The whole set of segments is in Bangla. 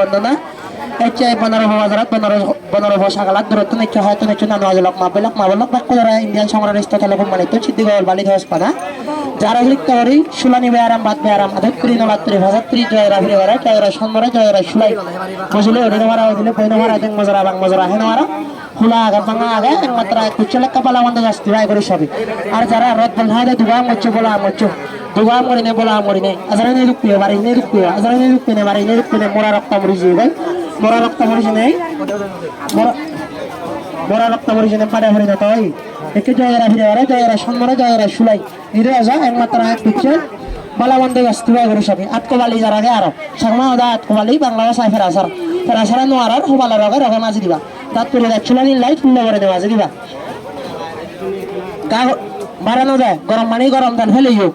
বন্দনা এচ্ছে পনেরো হাজারাত পনেরো পনেরো সাগালাত দূরত্ব নেচ্ছে হয়তো নেচ্ছে নানু হাজার লোক মাপে লোক মাপে, লোক বাক্য যারা ইন্ডিয়ান সংগ্রাম স্থলে কোম্পানিত সিদ্দিগল বালি ধস পানা। যারা লিখতে পারি সুলানি বেয়ারাম বাদ বেয়ারাম আধক করি নবাত্রি ভাজাত্রি জয়রা ফিরে বেড়া জয়রা সন্মরে জয়রা সুলাই। বুঝলে ওটা মারা হইলে পয়ন মারা দেখ মজরা, বাং মজরা হেন মারা খোলা আগে ভাঙা আগে, একমাত্র কুচলে কাপালা যাস্তি ভাই করে সবই। আর যারা রথ বল হাতে দুগা মচ্ছ, বলা মচ্ছ। দুগা মরি নে, বলা মরি নে। আজারা নে রুক পিয়ে বাড়ি নে রুক পিয়ে আজারা নে রুক পিয়ে বাড়ি নে রুক পিয়ে মোরা রক্ত মরি যাই ভাই মোরা রক্ত মরি নেই। মোরা মোরা রক্ত মরি জেনে পাড়ে হরে যেত ওই একে জয়েরা ফিরে ওরা জয়েরা সম্মরে জয়েরা সুলাই। হিরে আজা, একমাত্র এক পিচ্ছে বালা বন্ধে ভাই করে সবই আতকবালি যার আগে আরও। সাংমা ওদা আতকবালি বাংলা ভাষায় ফেরাসার ফেরাসারা নোয়ারার হোবালা রগে রগে মাঝে দিবা। তাত করে দেখ চুলা নিলাই তুল্য করে দেওয়া মাঝে দিবা। গা বাড়ানো যায় গরম পানি গরম তেল ফেলে হোক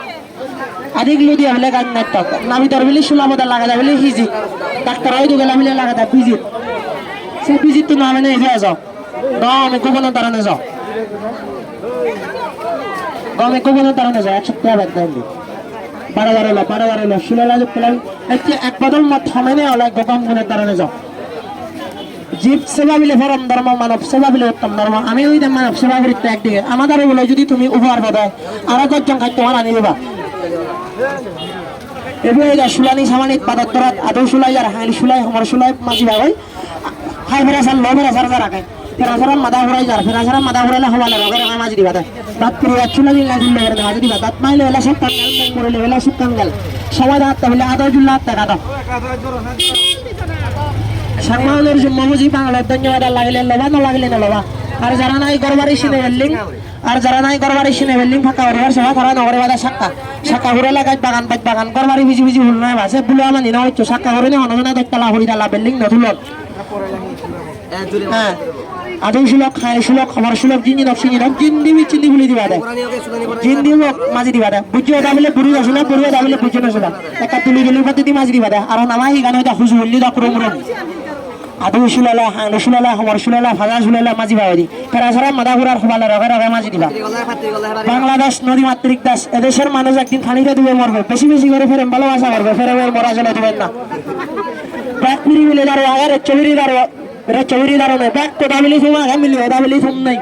আধিক লুদিয়া বেলে গান নাট্য নাবিতর বেলে চুলা বদা লাগা যায় বেলে হিজি। ডাক্তার হয়তো বেলে লাগা যায় পিজিত সে পিজিত তো নামে নেই হয়ে যাও। ন আমি গোপনের তারা যাও। গমে কোবনের তারা যাও। এক সপ্তাহ ব্যাগ দেন বারো বারো লো, বারো বারো লো শিলালা যে পেলাম এক বদল মত থামে নে ওলা গোপন গুণের তারা যাও। জীব সেবা বিলে পরম ধর্ম, মানব সেবা বিলে উত্তম ধর্ম। আমি ওই মানব সেবা বৃত্তি একদিকে। আমাদের বলে যদি তুমি উপহার পাবে আর একজন খাদ্য তোমার আনি দেবা। এবার সুলানি সামানিক পাদত্তরাত আদৌ সুলাই আর হাইল সুলাই আমার সুলাই হাই ফেরাসার লো ফেরাসার যা রাখে। মাদা ঘুরাই যার ফেরাসার মাদা ঘুরাইলে হওয়ালে রগে রগে দিবা দেয় দাঁত পুরো চুলা দিলে দিলে করে মাঝি দিবা। দাঁত মাইলে এলা সব কান গেল মরলে এলা সব কান গেল। সময় দাঁত তাহলে আদৌ জুল্লা হাত কাটা। বুঝি ধন্যবাদ লাগলে লবা না লাগলে না লবা আর যারা নাই গরবারি সিনে ফেললিং আর যারা নাই গরবারি সিনে ফেললিং ফাঁকা হরিবার সভা তারা নগরে বাদা সাক্কা সাক্কা হরে লাগাই বাগান পাই বাগান। গরবারি বিজি বিজি হুল নয় বাসে বুলে আমার নিনা হইছো সাক্কা হরে নে হনজনা দেখতলা হরি দালা বিল্ডিং নতুলত হ্যাঁ। আদৌ সুলক খাই সুলক, খবর সুলক জিনি নক সিনি নক জিন দিবি চিন্দি বুলি দিবা দে। জিন দিব মাঝি দিবা দে। বুঝিও দা বলে বুড়ি আসলে বুড়ি দা বলে বুঝিও নসলা একা তুলি গেলি পাতি দি মাঝি দিবা দে। আর নামাই গান হইতা হুজু হল্লি দা কুরুম রুম আদু শুলালা হাঁড়ু শুলালা হমর শুলালা ভাজা শুলালা মাঝি বাবাদি ফেরাছাড়া মাদা ঘুরার খোবালা রগে রগে মাঝি দিবা। বাংলাদেশ নদী মাতৃক দাস, এদেশের মানুষ একদিন খানিতে ডুবে মরবে। বেশি বেশি করে ফেরে ভালোবাসা করবে ফেরে মরা চলে দিবেন না। ব্যাগ পুরি মিলে দাঁড়ো, আগে চবিরি দাঁড়ো এটা চবিরি দাঁড়ো নেই। ব্যাগ কোথা মিলি থুম, আগে মিলি ওটা মিলি থুম নাই।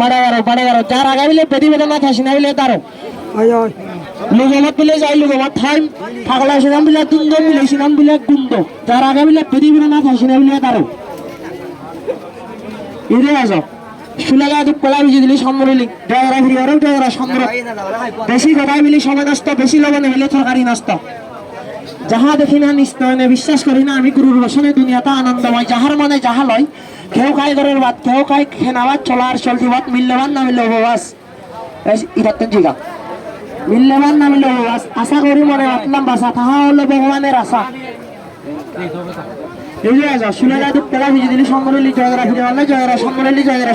বাড়া গারো বাড়া গারো যার আগে মিলে বেদা না থাসি না মিলে দাঁড়ো লুগমত বিলে যাই লুগমত ঠাই ফাগলা সিনাম বিলে দুন্দ বিলে সিনাম বিলে গুন্দ যার আগে বিলে পেদি বিলে না থাকি না বিলে তারও ইরে আজ সুলাগা দুঃখ কলা বিজি দিলি সম্মরিলি ডয়রা ফিরি আরও ডয়রা সম্মর বেশি কথা বিলি সময় নষ্ট বেশি লবণে হলে তরকারি নষ্ট যাহা দেখি না নিস্তয়নে বিশ্বাস করি না আমি গুরুর বসনে দুনিয়াটা আনন্দময়। যাহার মনে যাহা লয় কেউ খাই ঘরের বাদ কেউ খাই খেনাবাদ চলার চলতি বাদ মিল্যবান না মিললে উপবাস জিগা। মিল্যবান না মিললে উপবাস আশা করি মনে রাখলাম বাসা তাহা হলো ভগবানের আশা। এই যে শুনে যায় তো পেলা ভিজে দিলি সম্মরলি জয়রা ফিরে জয়রা সম্মরলি জয়রা